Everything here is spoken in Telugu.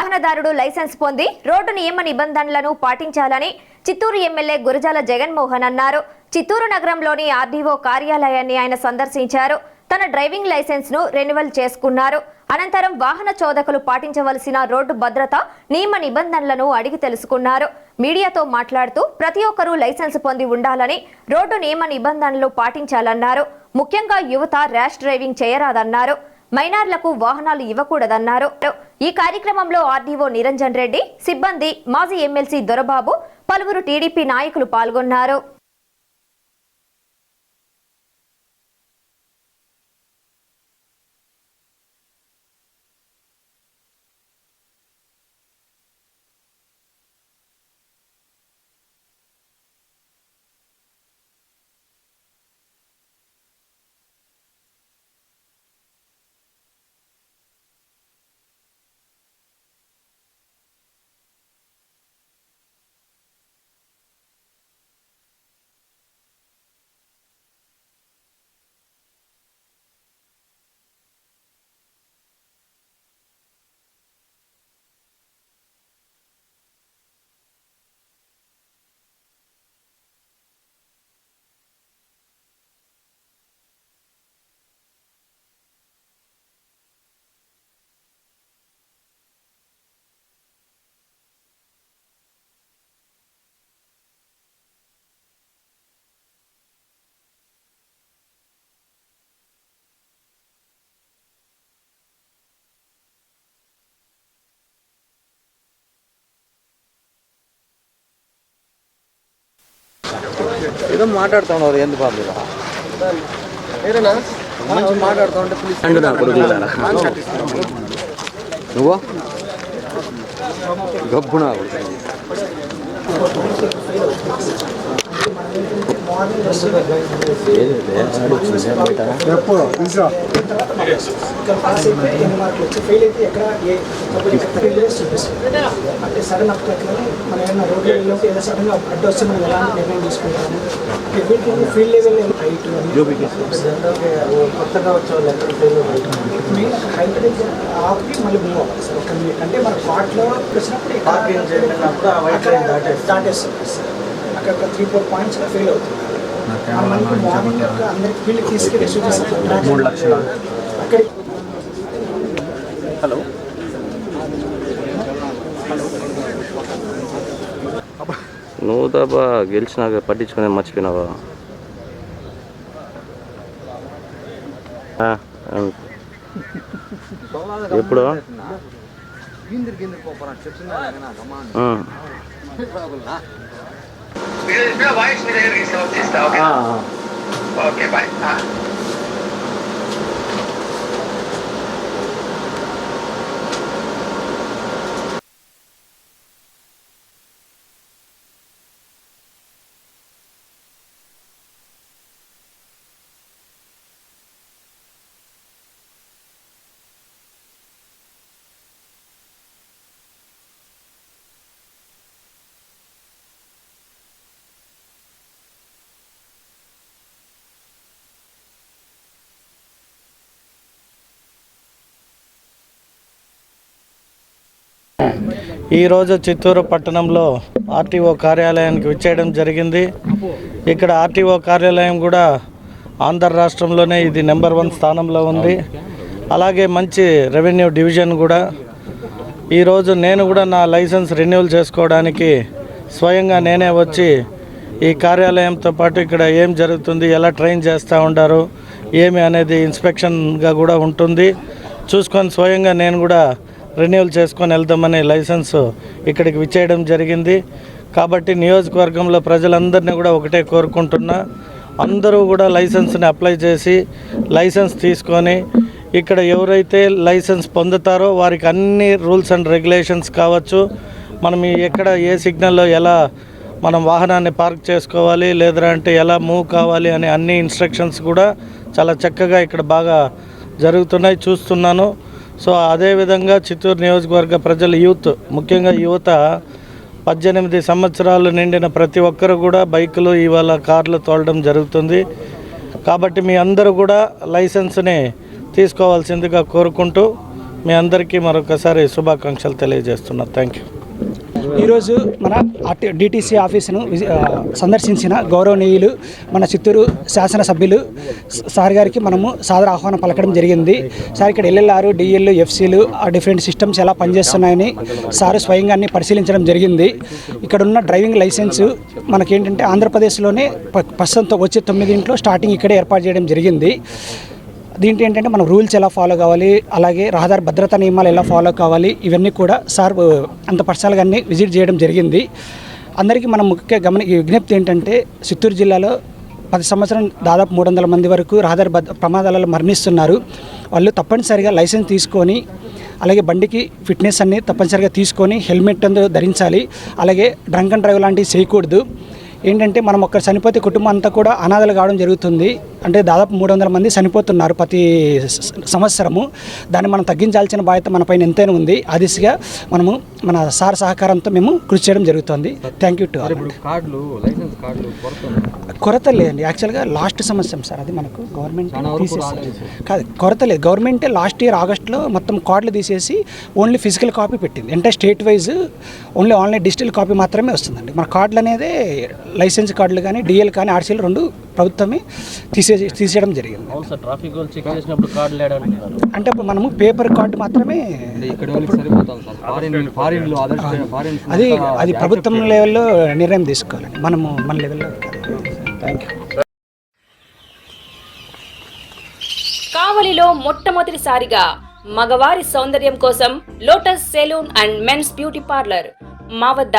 వాహనదారుడు లైసెన్స్ పొంది రోడ్డు నియమ నిబంధనలను పాటించాలని చిత్తూరు ఎమ్మెల్యే గురజాల జగన్మోహన్ అన్నారు. చిత్తూరు నగరంలోని ఆర్డీఓ కార్యాలయాన్ని ఆయన సందర్శించారు. తన డ్రైవింగ్ లైసెన్స్ను రెన్యువల్ చేసుకున్నారు. అనంతరం వాహన చోదకులు పాటించవలసిన రోడ్డు భద్రత నియమ నిబంధనలను అడిగి తెలుసుకున్నారు. మీడియాతో మాట్లాడుతూ ప్రతి ఒక్కరూ లైసెన్స్ పొంది ఉండాలని రోడ్డు నియమ నిబంధనలు పాటించాలన్నారు. ముఖ్యంగా యువత ర్యాష్ డ్రైవింగ్ చేయరాదన్నారు. మైనార్లకు వాహనాలు ఇవ్వకూడదన్నారు. ఈ కార్యక్రమంలో ఆర్డీఓ నిరంజన్ రెడ్డి సిబ్బంది మాజీ ఎమ్మెల్సీ దొరబాబు పలువురు టీడీపీ నాయకులు పాల్గొన్నారు. ఏదో మాట్లాడుతూ ఉన్నారు ఎందుకు బాబు మీరు మంచి మాట్లాడుతూ ఉంటే ప్లీజ్ నువ్వు గబ్బునా ఫెయిల్ అయితే ఎక్కడ ఏ అంటే సడన్ అప్ మనం ఏమైనా రోడ్లలో ఏదో సడన్గా అడ్డు వస్తే మనం ఎలాంటి నిర్ణయం తీసుకుంటాము వీటికి ఫీల్డ్ లెవెల్ హైట్ కొత్తగా వచ్చే వాళ్ళు ఎక్కడ మెయిన్ హైట్ ఆపి మళ్ళీ మూవ్ అవ్వాలి సార్ ఒక అంటే మన పాటలో వచ్చినప్పుడు దాటేస్తుంది. సార్ అక్కడ త్రీ ఫోర్ పాయింట్స్ ఫెయిల్ అవుతుంది. మనకి మార్నింగ్ అందరికి ఫీల్డ్ తీసుకెళ్ళి చూపిస్తాం మూడు లక్షలు అక్కడికి నువ్వు తప్ప గెలిచినాక పట్టించుకునే మర్చిపోయినావా. ఎప్పుడు? గిందిరి గిందిరి పోపరా చెప్తున్నా ఆ. వాయిస్ మీ దగ్గరికి సేవ్ చేస్తా ఓకే ఓకే బాయ్ ఈరోజు చిత్తూరు పట్టణంలో ఆర్టీఓ కార్యాలయానికి విచ్చేయడం జరిగింది. ఇక్కడ ఆర్టీఓ కార్యాలయం కూడా ఆంధ్ర రాష్ట్రంలోనే ఇది నెంబర్ వన్ స్థానంలో ఉంది. అలాగే మంచి రెవెన్యూ డివిజన్ కూడా. ఈరోజు నేను కూడా నా లైసెన్స్ రెన్యువల్ చేసుకోవడానికి స్వయంగా నేనే వచ్చి ఈ కార్యాలయంతో పాటు ఇక్కడ ఏం జరుగుతుంది ఎలా ట్రైన్ చేస్తూ ఉంటారు ఏమి అనేది ఇన్స్పెక్షన్గా కూడా ఉంటుంది. చూసుకొని స్వయంగా నేను కూడా రెన్యువల్ చేసుకొని వెళ్దామని లైసెన్స్ ఇక్కడికి విచ్చేయడం జరిగింది. కాబట్టి నియోజకవర్గంలో ప్రజలందరినీ కూడా ఒకటే కోరుకుంటున్నా అందరూ కూడా లైసెన్స్ని అప్లై చేసి లైసెన్స్ తీసుకొని ఇక్కడ ఎవరైతే లైసెన్స్ పొందుతారో వారికి అన్ని రూల్స్ అండ్ రెగ్యులేషన్స్ కావచ్చు. మనం ఎక్కడ ఏ సిగ్నల్లో ఎలా మనం వాహనాన్ని పార్క్ చేసుకోవాలి లేదంటే ఎలా మూవ్ కావాలి అనే అన్ని ఇన్స్ట్రక్షన్స్ కూడా చాలా చక్కగా ఇక్కడ బాగా జరుగుతున్నాయి. చూస్తున్నాను. సో అదేవిధంగా చిత్తూరు నియోజకవర్గ ప్రజల యూత్ ముఖ్యంగా యువత పద్దెనిమిది సంవత్సరాలు నిండిన ప్రతి ఒక్కరు కూడా బైకులు ఇవాళ కార్లు తోలడం జరుగుతుంది. కాబట్టి మీ అందరూ కూడా లైసెన్స్ని తీసుకోవాల్సిందిగా కోరుకుంటూ మీ అందరికీ మరొకసారి శుభాకాంక్షలు తెలియజేస్తున్నారు థ్యాంక్ యూ. ఈరోజు మన ఆర్టీ డిటీసీ ఆఫీసును విజి- సందర్శించిన గౌరవనీయులు మన చిత్తూరు శాసనసభ్యులు సార్ గారికి మనము సాదర ఆహ్వానం పలకడం జరిగింది. సార్ ఇక్కడ ఎల్ఎల్ఆర్ డిఎల్ ఎఫ్సీలు ఆ డిఫరెంట్ సిస్టమ్స్ ఎలా పనిచేస్తున్నాయని సార్ స్వయంగా అన్ని పరిశీలించడం జరిగింది. ఇక్కడ ఉన్న డ్రైవింగ్ లైసెన్స్ మనకేంటంటే ఆంధ్రప్రదేశ్లోనే ప్రస్తుతం వచ్చే తొమ్మిదింట్లో స్టార్టింగ్ ఇక్కడే ఏర్పాటు చేయడం జరిగింది. దీంట్లో ఏంటంటే మనం రూల్స్ ఎలా ఫాలో కావాలి అలాగే రహదారి భద్రతా నియమాలు ఎలా ఫాలో కావాలి ఇవన్నీ కూడా సార్ అంత పర్సనల్గా అన్నీ విజిట్ చేయడం జరిగింది. అందరికీ మనం ముఖ్య గమని విజ్ఞప్తి ఏంటంటే చిత్తూరు జిల్లాలో పది సంవత్సరం దాదాపు మూడు వందల మంది వరకు రహదారి భద్ర ప్రమాదాలలో మరణిస్తున్నారు. వాళ్ళు తప్పనిసరిగా లైసెన్స్ తీసుకొని అలాగే బండికి ఫిట్నెస్ అన్ని తప్పనిసరిగా తీసుకొని హెల్మెట్ అందు ధరించాలి. అలాగే డ్రంక్ అండ్ డ్రైవ్ లాంటివి చేయకూడదు. ఏంటంటే మనం ఒక్కరు చనిపోతే కుటుంబం అంతా కూడా అనాథలు కావడం జరుగుతుంది. అంటే దాదాపు మూడు వందల మంది చనిపోతున్నారు ప్రతి సంవత్సరము. దాన్ని మనం తగ్గించాల్సిన బాధ్యత మన పైన ఎంతైనా ఉంది. ఆ దిశగా మనము మన సార్ సహకారంతో మేము కృషి చేయడం జరుగుతుంది. థ్యాంక్ యూ టు కొరత కొరత లేదండి యాక్చువల్గా లాస్ట్ సంవత్సరం సార్ అది మనకు గవర్నమెంట్ తీసేసి కాదు కొరత లేదు గవర్నమెంట్ లాస్ట్ ఇయర్ ఆగస్ట్లో మొత్తం కార్డులు తీసేసి ఓన్లీ ఫిజికల్ కాపీ పెట్టింది. అంటే state wise only online digital copy మాత్రమే వస్తుందండి. మన కార్డులు అనేది లైసెన్స్ కార్డులు కానీ డిఎల్ కానీ ఆర్సీలు రెండు ప్రభుత్వమే తీసే తీసేయడం జరిగింది. అవును సార్ ట్రాఫిక్ వాళ్ళు చెక్ చేసినప్పుడు కార్డు లేడంటున్నారు అంటే అప్పుడు మనము పేపర్ కార్డు మాత్రమే అది అది ప్రభుత్వం లెవెల్లో నిర్ణయం తీసుకోవాలండి. మనము మన లెవెల్లో థ్యాంక్ యూ కావలిలో మొట్టమొదటిసారిగా మగవారి సౌందర్యం కోసం lotus salon and men's beauty parlour మా వద్ద